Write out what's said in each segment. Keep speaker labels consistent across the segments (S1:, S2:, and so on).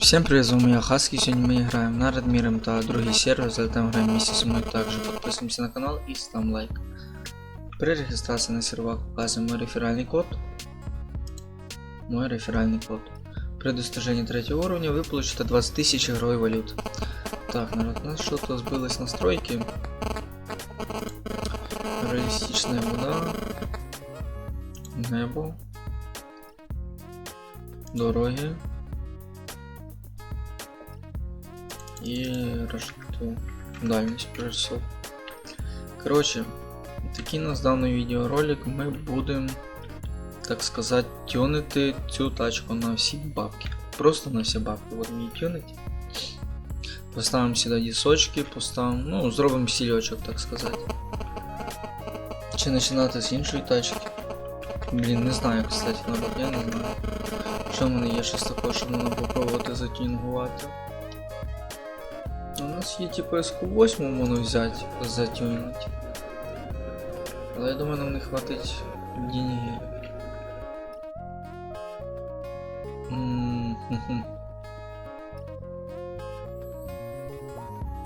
S1: Всем привет, с вами я Хаски, сегодня мы играем на Радмир МТА, другий сервер, залетаем играем вместе со мной также, подписываемся на канал и ставим лайк. При регистрации на сервак указываем мой реферальный код. Мой реферальный код. При достижении третьего уровня вы получите 20 тысяч игровой валют. Так, народ, у нас что-то сбылось настройки. Реалистичная вода. Небо. Дороги. И розжиту дальність прорисов. Короче, такий у нас даний відеоролик ми будемо, так сказати, тюнити цю тачку на всі бабки. Просто на всі бабки. Будемо її тюнити. Поставимо сюди дісочки, поставимо, ну, зробимо сільочок, так сказати. Чи починати з іншої тачки? Блін, не знаю, кстати, народ, я не знаю. Що в мене є щось такого, що можна попробувати затюнгувати. У нас є типу SQ8 можна взяти, затюнити. Але я думаю, нам не хватить деньги. М-м-м.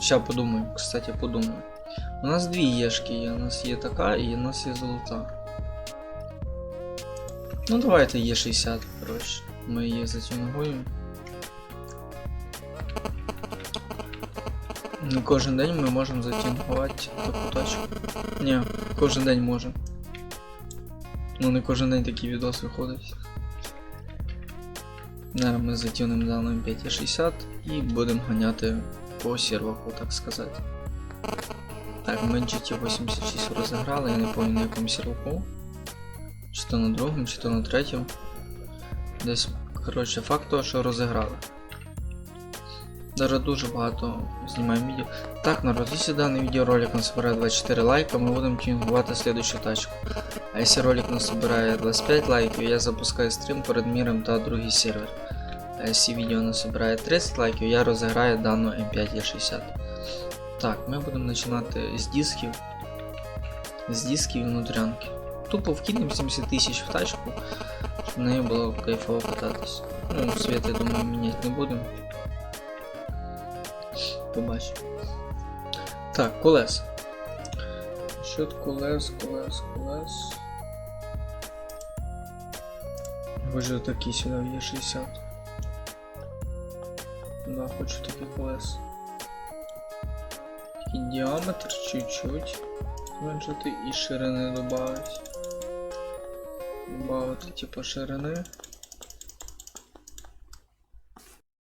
S1: Ща подумаю, кстати, подумаю. У нас дві єшки є, у нас є така і у нас є золота. Ну давайте Е60, коротше. Ми її затюнгуємо. Не кожен день ми можемо затюнгувати таку тачку. Ні, кожен день можемо. Ну не кожен день такий відос виходить. Зараз ми затюнемо дану 560 і будемо ганяти по серваку, так сказати. Так, ми GT86 розіграли, я не пам'ятаю на якому серваку. Чи то на другому, чи то на третьому. Десь, коротше, факт того, що розіграли. Зараз дуже багато знімаємо відео. Так, народ, якщо даний відеоролик нас собирає 24 лайка, ми будемо тюнгувати следующую тачку. А якщо ролик нас собирає 25 лайків, я запускаю стрім перед міром та другий сервер. А якщо відео нас собирає 30 лайків, я розіграю дану М5 Е60. Так, ми будемо починати з дисків. З дисків і внутрянки. Тупо вкинемо 70 тисяч в тачку, щоб нею було кайфово кататись. Ну, світ, я думаю, міняти не будемо. Побачимо. Так, колес. Щот колес, колес, колес. Вже такий сюди є 60. Да, хочу такий колес. Такий діаметр чуть-чуть. Зменшити і ширини добавить. Добавити типу ширини.